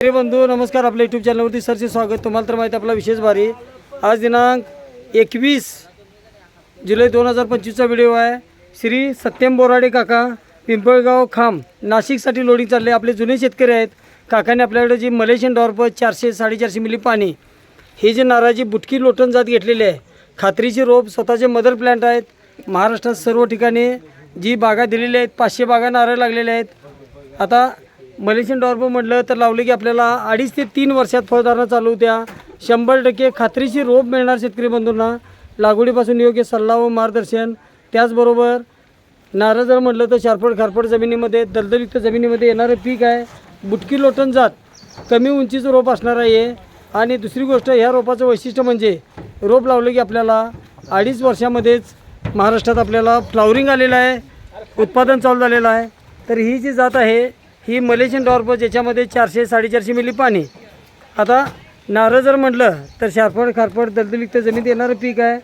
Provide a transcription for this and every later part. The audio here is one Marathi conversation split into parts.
अरे बंधू नमस्कार. आपल्या यूट्यूब चॅनलवरती सरचे स्वागत. तुम्हाला तर माहिती आपला विशेष भारी. आज दिनांक एकवीस जुलै दोन हजार पंचवीसचा व्हिडिओ आहे. श्री सत्यम बोराडे काका पिंपळगाव खांब नाशिकसाठी लोडिंग चालले. आपले जुने शेतकरी आहेत. काकाने आपल्याकडे जी मलेशियन डॉर्प चारशे साडेचारशे मिली पाणी हे जे नारळाची बुटकी लोटण जात घेतलेली आहे खात्रीची रोप स्वतःचे मदर प्लॅन्ट आहेत. महाराष्ट्रात सर्व ठिकाणी जी बागा दिलेल्या आहेत पाचशे बागा नारळ लागलेल्या आहेत. आता मलेशियन डॉर्प म्हटलं तर लावले की आपल्याला अडीच ते तीन वर्षात फळधारणा चालू होत्या. शंभर टक्के खात्रीची रोप मिळणार शेतकरी बंधूंना. लागवडीपासून योग्य सल्ला व मार्गदर्शन. त्याचबरोबर नारळ जर म्हटलं तर शारपट खारपट जमिनीमध्ये दलदलयुक्त जमिनीमध्ये येणारं पीक आहे. बुटकी लोटण जात कमी उंचीचं रोप असणार आहे. आणि दुसरी गोष्ट ह्या रोपाचं वैशिष्ट्य म्हणजे रोप लावलं की आपल्याला अडीच वर्षामध्येच महाराष्ट्रात आपल्याला फ्लावरिंग आलेलं आहे. उत्पादन चालू झालेलं आहे. तर ही जी जात आहे ही मलेशियन डॉर्प ज्याच्यामध्ये चारशे साडेचारशे मिली पाणी. आता नारळ जर म्हटलं तर शारपट खारपट दलदलिक्त जमीन येणारं पीक आहे.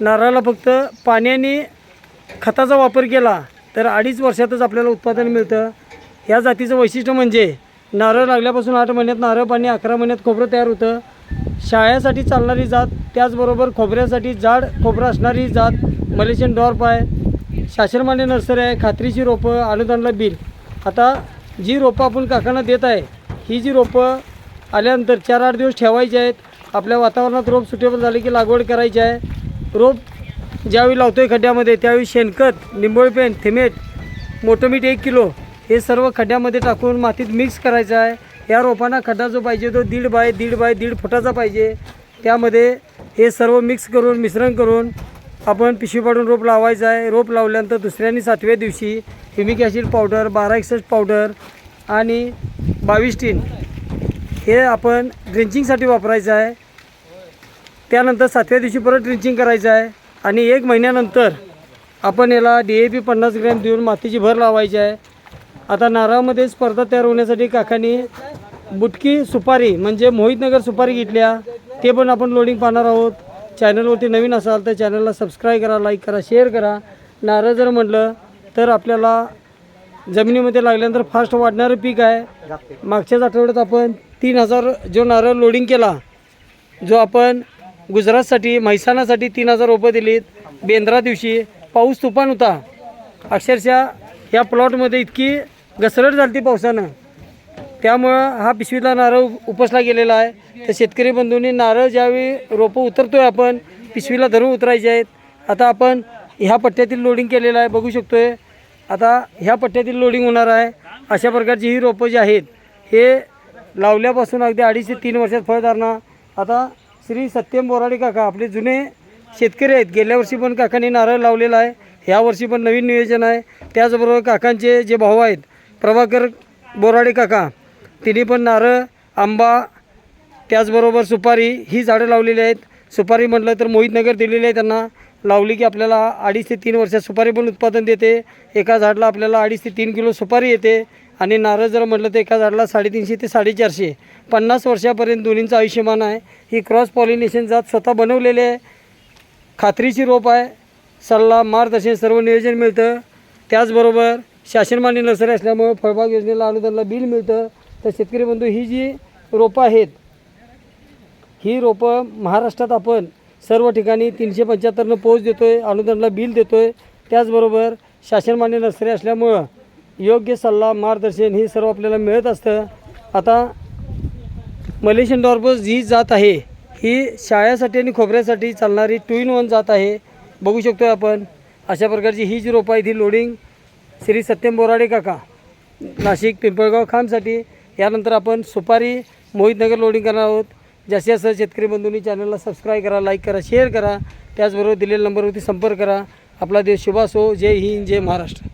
नारळाला फक्त पाण्याने खताचा वापर केला तर अडीच वर्षातच आपल्याला उत्पादन मिळतं. या जातीचं वैशिष्ट्य म्हणजे नारळ लागल्यापासून आठ महिन्यात नारळ पाणी अकरा महिन्यात खोबरं तयार होतं. शाळ्यासाठी चालणारी जात त्याचबरोबर खोबऱ्यासाठी जाड खोबरं असणारी जात मलेशियन डॉर्प आहे. शासनमान्य नर्सरी आहे खात्रीची रोपं अनुदानला बिल. आता जी रोपं आपण काकांना देत आहे ही जी रोपं आल्यानंतर चार आठ दिवस ठेवायची आहेत आपल्या वातावरणात रोप सुटेबल झाले की लागवड करायची आहे. रोप ज्यावेळी लावतो आहे खड्ड्यामध्ये त्यावेळी शेणखत निंबोळपेन थिमेट मोठं मीठ एक किलो हे सर्व खड्ड्यामध्ये टाकून मातीत मिक्स करायचं आहे. या रोपांना खड्डा जो पाहिजे तो दीड बाय दीड बाय दीड फुटाचा पाहिजे. त्यामध्ये हे सर्व मिक्स करून मिश्रण करून आपण पिशवी पाडून रोप लावायचं आहे. रोप लावल्यानंतर दुसऱ्या आणि सातव्या दिवशी ह्युमिक ॲसिड पावडर बारा एकसष्ट पावडर आणि बावीस टीन हे आपण ड्रिंचिंगसाठी वापरायचं आहे. त्यानंतर सातव्या दिवशी परत ड्रिंचिंग करायचं आहे. आणि एक महिन्यानंतर आपण याला डी ए पी पन्नास ग्रॅम देऊन मातीची भर लावायची आहे. आता नारळामध्ये स्पर्धा तयार होण्यासाठी काकांनी बुटकी सुपारी म्हणजे मोहितनगर सुपारी घेतल्या. ते पण आपण लोडिंग पाहणार आहोत. चॅनलवरती नवीन असाल तर चॅनलला सबस्क्राईब करा लाईक करा शेअर करा. नारळ जर म्हटलं तर आपल्याला जमिनीमध्ये लागल्यानंतर फास्ट वाढणारं पीक आहे. मागच्याच आठवड्यात आपण तीन हजार जो नारळ लोडिंग केला जो आपण गुजरातसाठी म्हैसाणासाठी तीन हजार रोपं दिलीत. बेंद्रा दिवशी पाऊस तुफान होता. अक्षरशः या प्लॉटमध्ये इतकी घसरट झाली ती पावसानं. त्यामुळं हा पिशवीतला नारळ उपसला गेलेला आहे. तर शेतकरी बंधूंनी नारळ ज्यावेळी रोपं उतरतो आहे आपण पिशवीला धरून उतरायचे आहेत. आता आपण ह्या पट्ट्यातील लोडिंग केलेलं आहे बघू शकतो आहे आता ह्या पट्ट्यातील लोडिंग होणार आहे. अशा प्रकारची ही रोपं जी आहेत हे लावल्यापासून अगदी अडीच ते तीन वर्षात फळधारणा आता श्री सत्यम बोराडे काका आपले जुने शेतकरी आहेत. गेल्या वर्षी पण काकांनी नारळ लावलेला आहे. ह्या वर्षी पण नवीन नियोजन आहे. त्याचबरोबर काकांचे जे भाऊ आहेत प्रभाकर बोराडे काका तिने पण नारळ आंबा त्याचबरोबर सुपारी ही झाडं लावलेली आहेत. सुपारी म्हटलं तर मोहितनगर दिलेली आहे त्यांना. लावली की आपल्याला अडीच ते तीन वर्षात सुपारी पण उत्पादन देते. एका झाडला आपल्याला अडीच ते तीन किलो सुपारी येते. आणि नारळ जर म्हटलं तर एका झाडाला साडेतीनशे ते साडेचारशे. पन्नास वर्षापर्यंत दोन्हींचं आयुष्यमान आहे. ही क्रॉस पॉलिनेशन जात स्वतः बनवलेली आहे. खात्रीची रोप आहे. सल्ला मार्गदर्शन सर्व नियोजन मिळतं. त्याचबरोबर शासनमान्य नर्सरी असल्यामुळं फळबाग योजनेला अनुदानला बिल मिळतं. तर शेतकरी बंधू ही जी रोपं आहेत ही रोपं महाराष्ट्रात आपण सर्व ठिकाणी तीनशे पंच्याहत्तरनं पोच देतो आहे अनुदानला बिल देतो आहे त्याचबरोबर शासनमान्य नर्सरी असल्यामुळं योग्य सल्ला मार्गदर्शन हे सर्व आपल्याला मिळत असतं. आता मलेशियन डॉर्बस जी जात आहे ही शाळेसाठी आणि खोबऱ्यासाठी चालणारी टू इन वन जात आहे. बघू शकतो आहे आपण अशा प्रकारची ही जी रोपं आहे ती लोडिंग श्री सत्यम बोराडे काका नाशिक पिंपळगाव खामसाठी यानंतर आपण सुपारी मोहितनगर लोडिंग करणार आहोत. जास्तीत जास्त शेतकरी बंधूंनी चॅनलला सबस्क्राईब करा लाईक करा शेअर करा. त्याचबरोबर दिलेल्या नंबरवरती संपर्क करा. आपला देश शुभास हो जय हिंद जय महाराष्ट्र.